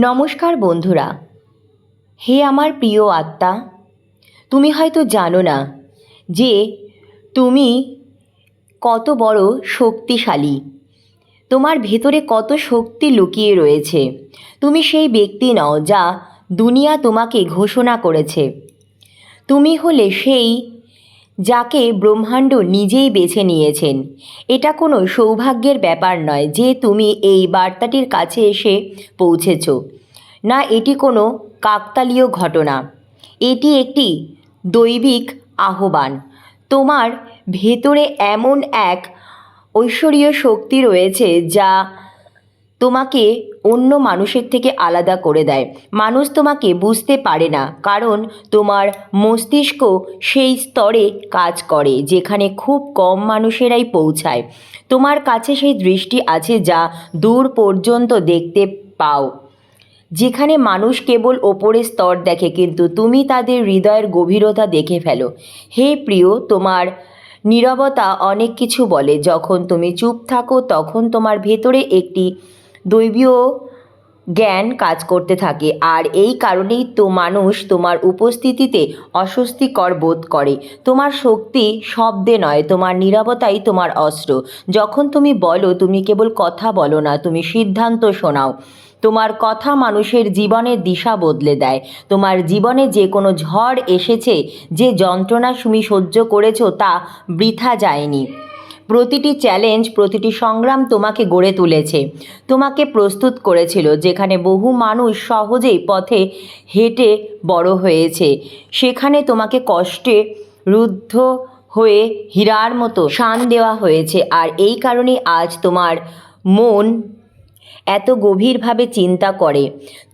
নমস্কার বন্ধুরা। হে আমার প্রিয় আত্মা, তুমি হয়তো জানো না যে তুমি কত বড় শক্তিশালী। তোমার ভেতরে কত শক্তি লুকিয়ে রয়েছে। তুমি সেই ব্যক্তি নও যা দুনিয়া তোমাকে ঘোষণা করেছে। তুমি হলে সেই যাকে ব্রহ্মাণ্ড নিজেই বেছে নিয়েছেন। এটা কোনো সৌভাগ্যের ব্যাপার নয় যে তুমি এই বার্তাটির কাছে এসে পৌঁছেছ। না, এটি কোনো কাকতালীয় ঘটনা। এটি একটি দৈবিক আহ্বান। তোমার ভেতরে এমন এক ঐশ্বরীয় শক্তি রয়েছে যা তোমাকে অন্য মানুষের থেকে আলাদা করে দেয়। মানুষ তোমাকে বুঝতে পারে না, কারণ তোমার মস্তিষ্ক সেই স্তরে কাজ করে, যেখানে খুব কম মানুষেরাই পৌঁছায়। তোমার কাছে সেই দৃষ্টি আছে যা দূর পর্যন্ত দেখতে পাও, যেখানে মানুষ কেবল ওপরের স্তর দেখে, কিন্তু তুমি তাদের হৃদয়ের গভীরতা দেখে ফেলো। হে প্রিয়, তোমার নীরবতা অনেক কিছু বলে, যখন তুমি চুপ থাকো, তখন তোমার ভেতরে একটি দৈবীয় জ্ঞান কাজ করতে থাকে। আর এই কারণেই তো মানুষ তোমার উপস্থিতিতে অস্বস্তিকর বোধ করে। তোমার শক্তি শব্দে নয়, তোমার নীরবতাই তোমার অস্ত্র। যখন তুমি বলো, তুমি কেবল কথা বলো না, তুমি সিদ্ধান্ত শোনাও। তোমার কথা মানুষের জীবনের দিশা বদলে দেয়। তোমার জীবনে যে কোনো ঝড় এসেছে, যে যন্ত্রণা তুমি সহ্য করেছ তা বৃথা যায়নি। প্রতিটি চ্যালেঞ্জ প্রতিটি সংগ্রাম তোমাকে গড়ে তুলেছে। তোমাকে প্রস্তুত করেছিল, যেখানে বহু মানুষ সহজেই পথে হেঁটে বড় হয়েছে। সেখানে তোমাকে কষ্টে রুদ্ধ হয়ে হীরার মতো শান দেওয়া হয়েছে। আর এই কারণে আজ তোমার মন এত গভীরভাবে চিন্তা করে।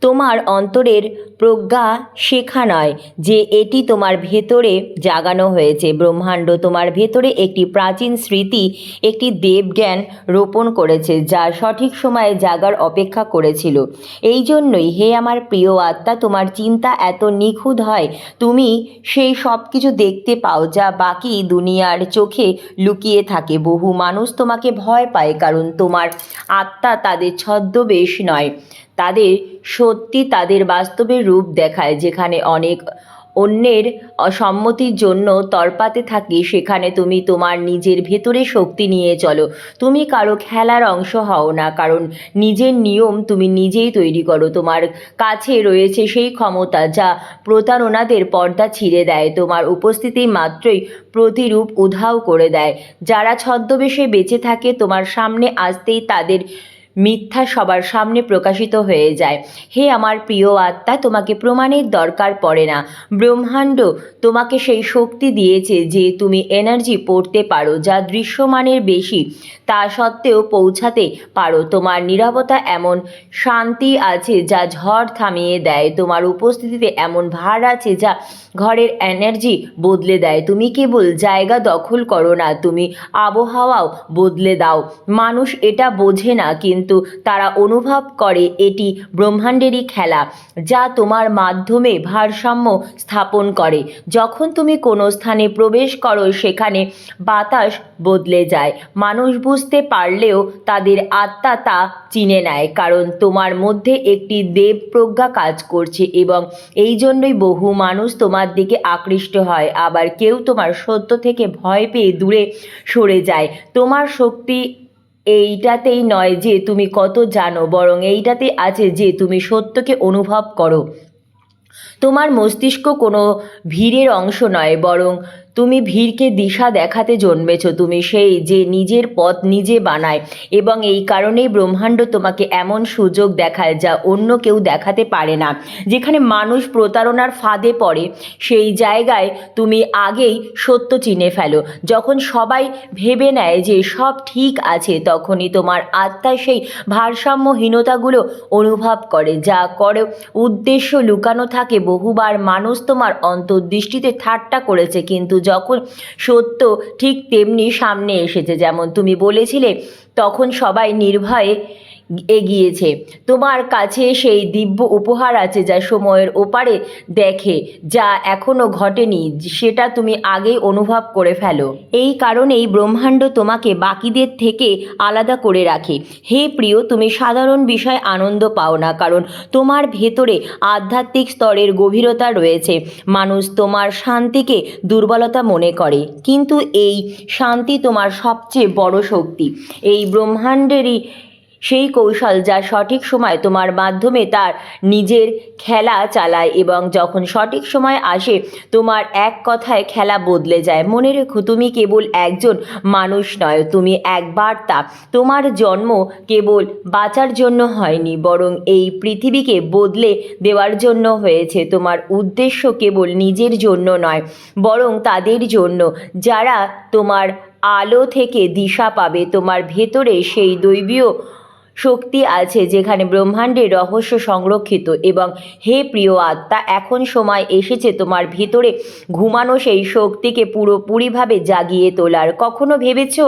তোমার অন্তরের প্রজ্ঞা শেখা নয় যে এটি তোমার ভেতরে জাগানো হয়েছে। ব্রহ্মাণ্ড তোমার ভেতরে একটি প্রাচীন স্মৃতি, একটি দেবজ্ঞান রোপণ করেছে, যা সঠিক সময়ে জাগার অপেক্ষা করেছিল। এই জন্যই হে আমার প্রিয় আত্মা, তোমার চিন্তা এত নিখুঁত হয়। তুমি সেই সব কিছু দেখতে পাও যা বাকি দুনিয়ার চোখে লুকিয়ে থাকে। বহু মানুষ তোমাকে ভয় পায়, কারণ তোমার আত্মা তাদের ছদ্মবেশ নয়। তাদের সত্যি তাদের বাস্তবের রূপ দেখায়, যেখানে অনেক অন্যের অসম্মতির জন্য তরপাতে থাকি, সেখানে তুমি তোমার নিজের ভেতরে শক্তি নিয়ে চলো। তুমি কারও খেলার অংশ হও না, কারণ নিজের নিয়ম তুমি নিজেই তৈরি করো। তোমার কাছে রয়েছে সেই ক্ষমতা যা প্রতারণাদের পর্দা ছিঁড়ে দেয়, তোমার উপস্থিতি মাত্রই প্রতিরূপ উধাও করে দেয়। যারা ছদ্মবেশে বেঁচে থাকে, তোমার সামনে আসতেই তাদের মিথ্যা সবার সামনে প্রকাশিত হয়ে যায়। হে আমার প্রিয় আত্মা, তোমাকে প্রমাণের দরকার পড়ে না। ব্রহ্মাণ্ড তোমাকে সেই শক্তি দিয়েছে যে তুমি এনার্জি পড়তে পারো, যা দৃশ্যমানের বেশি। তা সত্ত্বেও পৌঁছাতে পারো, তোমার নীরবতা এমন শান্তি আছে যা ঝড় থামিয়ে দেয়। তোমার উপস্থিতিতে এমন ভার আছে যা ঘরের এনার্জি বদলে দেয়। তুমি কেবল জায়গা দখল করো না, তুমি আবহাওয়াও বদলে দাও। মানুষ এটা বোঝে না, কিন্তু তারা অনুভব করে এটি ব্রহ্মাণ্ডেরই খেলা, যা তোমার মাধ্যমে ভারসাম্য স্থাপন করে। যখন তুমি কোনো স্থানে প্রবেশ করো, সেখানে বাতাস বদলে যায়। মানুষ বুঝতে পারলেও তাদের আত্মা তা চিনে নেয়, কারণ তোমার মধ্যে একটি দেব প্রজ্ঞা কাজ করছে এবং এই জন্যই বহু মানুষ তোমার দিকে আকৃষ্ট হয়। আবার কেউ তোমার সত্য থেকে ভয় পেয়ে দূরে সরে যায়। তোমার শক্তি এইটাতেই নয় যে তুমি কত জানো, বরং এইটাতে আছে যে তুমি সত্যকে অনুভব করো। তোমার মস্তিষ্ক কোনো ভিড়ের অংশ নয়, বরং তুমি ভিড়কে দিশা দেখাতে জন্মেছ। তুমি সেই যে নিজের পথ নিজে বানায় এবং এই কারণেই ব্রহ্মাণ্ড তোমাকে এমন সুযোগ দেখায় যা অন্য কেউ দেখাতে পারে না। যেখানে মানুষ প্রতারণার ফাঁদে পড়ে, সেই জায়গায় তুমি আগেই সত্য চিনে ফেলো। যখন সবাই ভেবে নেয় যে সব ঠিক আছে, তখনই তোমার আত্মায় সেই ভারসাম্যহীনতাগুলো অনুভব করে, যা করে উদ্দেশ্য লুকানো থাকে। বহুবার মানুষ তোমার অন্তর্দৃষ্টিতে ঠাট্টা করেছে, কিন্তু যখন সত্য ঠিক তেমনি সামনে এসেছে যেমন তুমি বলেছিলে তখন সবাই নির্ভয়ে এগিয়েছে। তোমার কাছে সেই দিব্য উপহার আছে যা সময়ের ওপারে দেখে, যা এখনও ঘটেনি, সেটা তুমি আগেই অনুভব করে ফেলো। এই কারণেই ব্রহ্মাণ্ড তোমাকে বাকিদের থেকে আলাদা করে রাখে। হে প্রিয়, তুমি সাধারণ বিষয় আনন্দ পাও না, কারণ তোমার ভেতরে আধ্যাত্মিক স্তরের গভীরতা রয়েছে। মানুষ তোমার শান্তিকে দুর্বলতা মনে করে, কিন্তু এই শান্তি তোমার সবচেয়ে বড় শক্তি। এই ব্রহ্মাণ্ডেরই সেই কৌশল যা সঠিক সময় তোমার মাধ্যমে তার নিজের খেলা চালায় এবং যখন সঠিক সময় আসে, তোমার এক কথায় খেলা বদলে যায়। মনে রেখো, তুমি কেবল একজন মানুষ নয়, তুমি এক বার্তা। তোমার জন্ম কেবল বাঁচার জন্য হয়নি, বরং এই পৃথিবীকে বদলে দেওয়ার জন্য হয়েছে। তোমার উদ্দেশ্য কেবল নিজের জন্য নয়, বরং তাদের জন্য। যারা তোমার আলো থেকে দিশা পাবে, তোমার ভেতরে সেই দৈবীয় শক্তি আছে যেখানে ব্রহ্মাণ্ডের রহস্য সংরক্ষিত এবং হে প্রিয় আত্মা, এখন সময় এসেছে তোমার ভিতরে ঘুমানো সেই শক্তিকে পুরোপুরিভাবে জাগিয়ে তোলার। কখনো ভেবেছো?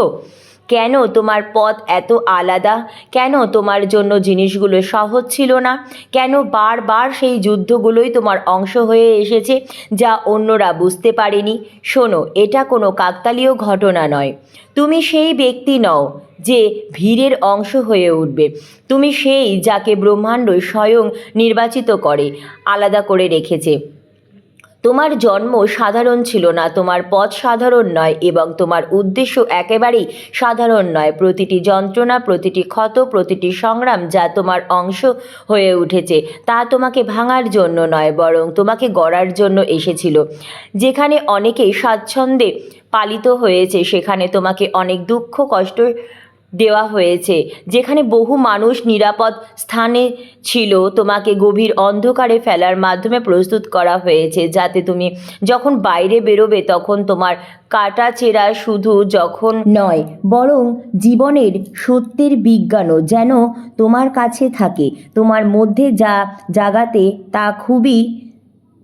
কেন তোমার পথ এত আলাদা? কেন তোমার জন্য জিনিসগুলো সহজ ছিল না? কেন বারবার সেই যুদ্ধগুলোই তোমার অংশ হয়ে এসেছে যা অন্যরা বুঝতে পারেনি? শোনো, এটা কোনো কাকতালীয় ঘটনা নয়। তুমি সেই ব্যক্তি নও যে ভিড়ের অংশ হয়ে উঠবে। তুমি সেই যাকে ব্রহ্মাণ্ড স্বয়ং নির্বাচিত করে, আলাদা করে রেখেছে। তোমার জন্ম সাধারণ ছিল না, তোমার পথ সাধারণ নয় এবং তোমার উদ্দেশ্য একেবারেই সাধারণ নয়। প্রতিটি যন্ত্রণা, প্রতিটি ক্ষত, প্রতিটি সংগ্রাম যা তোমার অংশ হয়ে উঠেছে, তা তোমাকে ভাঙার জন্য নয়, বরং তোমাকে গড়ার জন্য এসেছিল। যেখানে অনেকেই স্বাচ্ছন্দ্যে পালিত হয়েছে, সেখানে তোমাকে অনেক দুঃখ, কষ্ট দেওয়া হয়েছে। যেখানে বহু মানুষ নিরাপদ স্থানে ছিল। তোমাকে গভীর অন্ধকারে ফেলার মাধ্যমে প্রস্তুত করা হয়েছে। যাতে তুমি যখন বাইরে বেরোবে তখন তোমার কাটা চেরা শুধু যখন নয়, বরং জীবনের সত্যের বিজ্ঞানও যেন তোমার কাছে থাকে। তোমার মধ্যে যা জাগাতে তা খুবই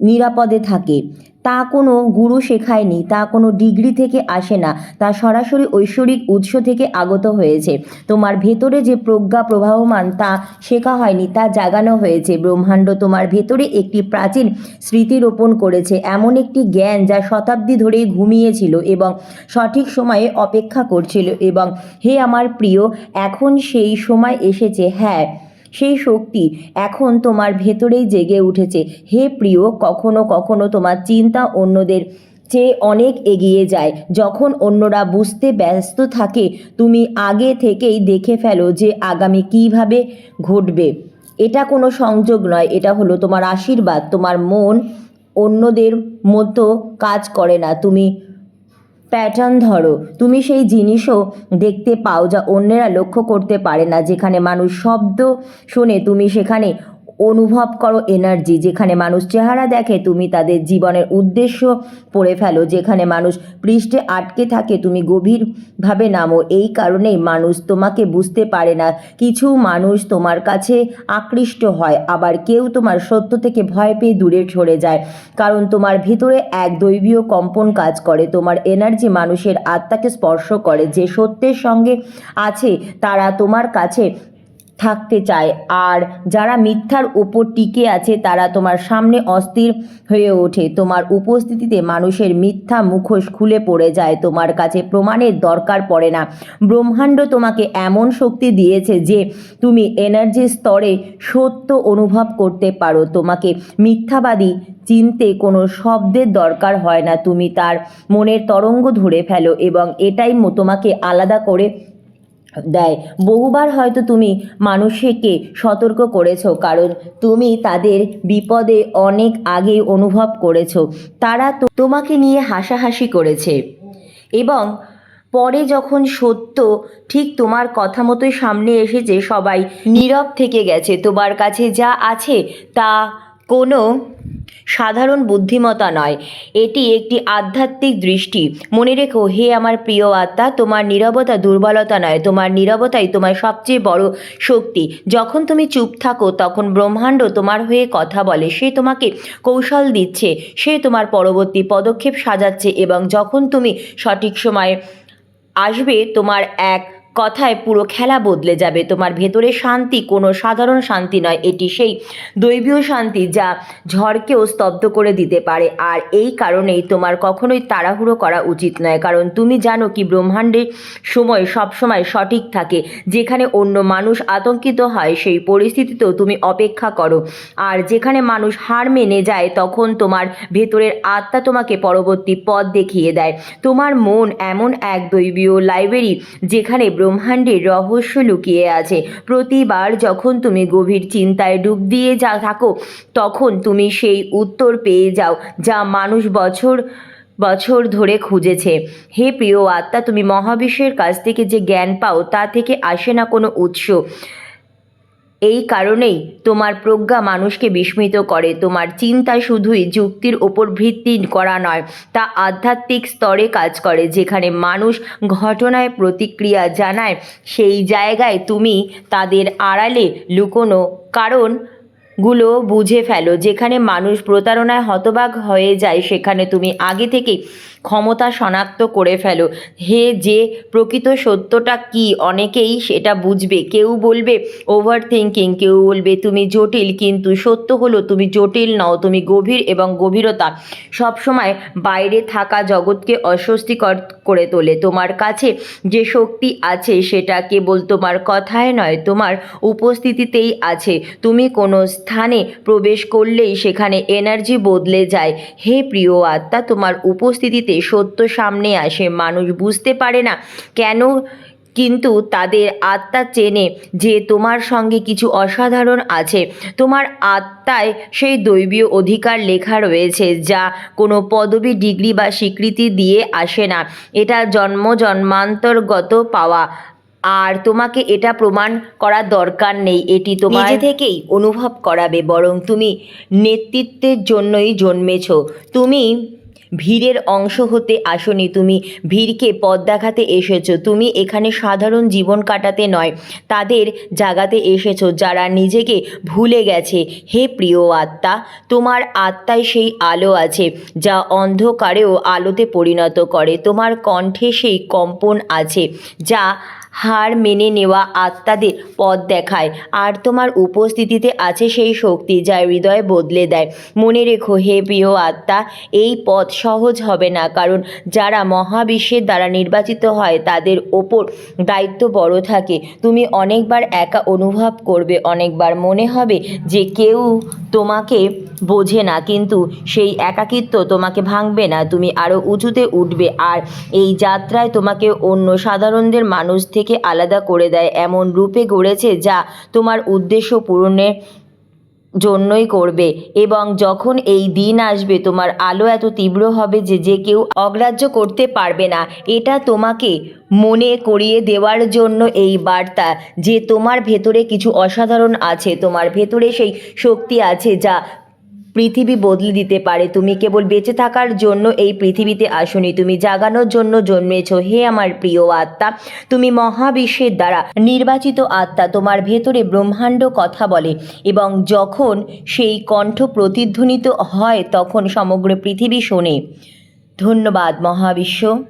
নিরাপদে থাকে। তা কোনো গুরু শেখায়নি, তা কোনো ডিগ্রি থেকে আসে না, তা সরাসরি ঐশ্বরিক উৎস থেকে আগত হয়েছে। তোমার ভেতরে যে প্রজ্ঞা প্রবাহমান তা শেখা হয়নি, তা জাগানো হয়েছে। ব্রহ্মাণ্ড তোমার ভেতরে একটি প্রাচীন স্মৃতি রোপণ করেছে, এমন একটি জ্ঞান যা শতাব্দী ধরেই ঘুমিয়েছিল এবং সঠিক সময়ে অপেক্ষা করছিল এবং, হে আমার প্রিয়, এখন সেই সময় এসেছে। হ্যাঁ সেই শক্তি এখন তোমার ভেতরেই জেগে উঠেছে। হে প্রিয়, কখনো কখনো তোমার চিন্তা অন্যদের চেয়ে অনেক এগিয়ে যায়। যখন অন্যরা বুঝতে ব্যস্ত থাকে, তুমি আগে থেকেই দেখে ফেলো যে আগামী কীভাবে ঘটবে। এটা কোনো সংযোগ নয়, এটা হলো তোমার আশীর্বাদ। তোমার মন অন্যদের মতো কাজ করে না। তুমি প্যাটার্ন ধরো। তুমি সেই জিনিসও দেখতে পাও যা অন্যেরা লক্ষ্য করতে পারে না। যেখানে মানুষ শব্দ শুনে তুমি সেখানে অনুভব করো এনার্জি যেখানে মানুষ চেহারা দেখে তুমি তাদের জীবনের উদ্দেশ্য পড়ে ফেলো, যেখানে মানুষ পৃষ্ঠে আটকে থাকে তুমি গভীরভাবে নামো। এই কারণেই মানুষ তোমাকে বুঝতে পারে না। কিছু মানুষ তোমার কাছে আকৃষ্ট হয়, আবার কেউ তোমার সত্য থেকে ভয় পেয়ে দূরে সরে যায়। কারণ তোমার ভিতরে এক দৈবীয় কম্পন কাজ করে, তোমার এনার্জি মানুষের আত্মাকে স্পর্শ করে। যে সত্যের সঙ্গে আছে, তারা তোমার কাছে থাকতে চায়। আর যারা মিথ্যার উপর টিকে আছে, তারা তোমার সামনে অস্থির হয়ে ওঠে। তোমার উপস্থিতিতে মানুষের মিথ্যা মুখোশ খুলে পড়ে যায়। তোমার কাছে প্রমাণের দরকার পড়ে না। ব্রহ্মাণ্ড তোমাকে এমন শক্তি দিয়েছে যে, তুমি এনার্জি স্তরে সত্য অনুভব করতে পারো। তোমাকে মিথ্যাবাদী চিনতে কোনো শব্দের দরকার হয় না। তুমি তার মনের তরঙ্গ ধরে ফেলো এবং এটাই তোমাকে আলাদা করে দেয়। বহুবার হয়তো তুমি মানুষকে সতর্ক করেছ, কারণ তুমি তাদের বিপদে অনেক আগে অনুভব করেছ। তারা তোমাকে নিয়ে হাসাহাসি করেছে। এবং পরে যখন সত্য ঠিক তোমার কথা মতোই সামনে এসেছে, সবাই নীরব থেকে গেছে। তোমার কাছে যা আছে তা কোনো সাধারণ বুদ্ধিমত্তা নয়। এটি একটি আধ্যাত্মিক দৃষ্টি। মনে রেখো, হে আমার প্রিয় আত্মা, তোমার নীরবতা দুর্বলতা নয়, তোমার নীরবতাই তোমার সবচেয়ে বড় শক্তি। যখন তুমি চুপ থাকো, তখন ব্রহ্মাণ্ড তোমার হয়ে কথা বলে। সে তোমাকে কৌশল দিচ্ছে, সে তোমার পরবর্তী পদক্ষেপ সাজাচ্ছে এবং যখন তুমি সঠিক সময়ে আসবে, তোমার এক কথায় পুরো খেলা বদলে যাবে। তোমার ভেতরে শান্তি, কোনো সাধারণ শান্তি নয়। এটি সেই দৈবীয় শান্তি যা ঝড়কেও স্তব্ধ করে দিতে পারে। আর এই কারণেই তোমার কখনোই তাড়াহুড়ো করা উচিত নয়। কারণ তুমি জানো কি ব্রহ্মাণ্ডের সময় সবসময় সঠিক থাকে। যেখানে অন্য মানুষ আতঙ্কিত হয়, সেই পরিস্থিতিতেও তুমি অপেক্ষা করো। আর যেখানে মানুষ হার মেনে যায়, তখন তোমার ভেতরের আত্মা তোমাকে পরবর্তী পথ দেখিয়ে দেয়। তোমার মন এমন এক দৈবীয় লাইব্রেরি যেখানে ব্রহ্মাণ্ডের রহস্য লুকিয়ে আছে। প্রতিবার যখন তুমি গভীর চিন্তায় ডুব দিয়ে যা থাকো, তখন তুমি সেই উত্তর পেয়ে যাও, যা মানুষ বছর বছর ধরে খুঁজেছে। হে প্রিয় আত্মা, তুমি মহাবিশ্বের কাছ থেকে যে জ্ঞান পাও, তা থেকে আসে না কোনো উৎস। এই কারণেই তোমার প্রজ্ঞা মানুষকে বিস্মিত করে। তোমার চিন্তা শুধুই যুক্তির ওপর ভিত্তি করা নয়, তা আধ্যাত্মিক স্তরে কাজ করে, যেখানে মানুষ ঘটনায় প্রতিক্রিয়া জানায়। সেই জায়গায় তুমি তাদের আড়ালে লুকোনো কারণগুলো বুঝে ফেলো। যেখানে মানুষ প্রতারণায় হতবাক হয়ে যায়, সেখানে তুমি আগে থেকেই ক্ষমতা শনাক্ত করে ফেলো। হে যে প্রকৃত সত্যটা কি? অনেকেই সেটা বুঝবে। কেউ বলবে ওভার থিঙ্কিং কেউ বলবে, তুমি জটিল, কিন্তু সত্য হলো, তুমি জটিল নও, তুমি গভীর এবং গভীরতা। সবসময় বাইরে থাকা জগৎকে অস্বস্তিকর করে তোলে। তোমার কাছে যে শক্তি আছে, সেটা কেবল তোমার কথায় নয়, তোমার উপস্থিতিতেই আছে। তুমি কোনো স্থানে প্রবেশ করলেই সেখানে এনার্জি বদলে যায়। হে প্রিয় আত্মা, তোমার উপস্থিতিতে সত্য সামনে আসে। মানুষ বুঝতে পারে না কেন কিন্তু তাদের আত্মা চেনে যে তোমার সঙ্গে কিছু অসাধারণ আছে। তোমার আত্মায় সেই দৈবীয় অধিকার লেখা রয়েছে যা কোনো পদবি, ডিগ্রি বা স্বীকৃতি দিয়ে আসে না। এটা জন্ম জন্মান্তরগত পাওয়া। আর তোমাকে এটা প্রমাণ করার দরকার নেই। এটি তোমার থেকেই অনুভব করাবে, বরং তুমি নেতৃত্বের জন্যই জন্মেছ। তুমি ভিড়ের অংশ হতে আসনি তুমি। ভিড়কে পথ দেখাতে এসেছ। তুমি এখানে সাধারণ জীবন কাটাতে নয়, তাদের জাগাতে এসেছ, যারা নিজেকে ভুলে গেছে। হে প্রিয় আত্মা, তোমার আত্মায় সেই আলো আছে, যা অন্ধকারেও আলোতে পরিণত করে। তোমার কণ্ঠে সেই কম্পন আছে, যা হার মেনে নেওয়া আত্মাদের পথ দেখায়। আর তোমার উপস্থিতিতে আছে সেই শক্তি, যা হৃদয় বদলে দেয়। মনে রেখো, হে প্রিয় আত্মা, এই পথ সহজ হবে না, কারণ যারা মহাবিশ্বের দ্বারা নির্বাচিত হয়, তাদের ওপর দায়িত্ব বড় থাকে। তুমি অনেকবার একা অনুভব করবে, অনেকবার মনে হবে যে কেউ তোমাকে বোঝে না, কিন্তু সেই একাকিত্ব তোমাকে ভাঙবে না, তুমি আরও উঁচুতে উঠবে। আর এই যাত্রায় তোমাকে অন্য সাধারণদের মানুষ থেকে আলাদা করে দেয়, এমন রূপে গড়েছে যা তোমার উদ্দেশ্য পূরণের জন্যই করবে। এবং যখন এই দিন আসবে, তোমার আলো এত তীব্র হবে যে যে কেউ অগ্রাহ্য করতে পারবে না। এটা তোমাকে মনে করিয়ে দেওয়ার জন্য এই বার্তা যে, তোমার ভেতরে কিছু অসাধারণ আছে, তোমার ভেতরে সেই শক্তি আছে যা পৃথিবী বদলে দিতে পারে। তুমি কেবল বেঁচে থাকার জন্য এই পৃথিবীতে আসনি। তুমি জাগানোর জন্য জন্মেছ। হে আমার প্রিয় আত্মা, তুমি মহাবিশ্বের দ্বারা নির্বাচিত আত্মা। তোমার ভেতরে ব্রহ্মাণ্ড কথা বলে এবং যখন সেই কণ্ঠ প্রতিধ্বনিত হয়, তখন সমগ্র পৃথিবী শোনে। ধন্যবাদ মহাবিশ্ব।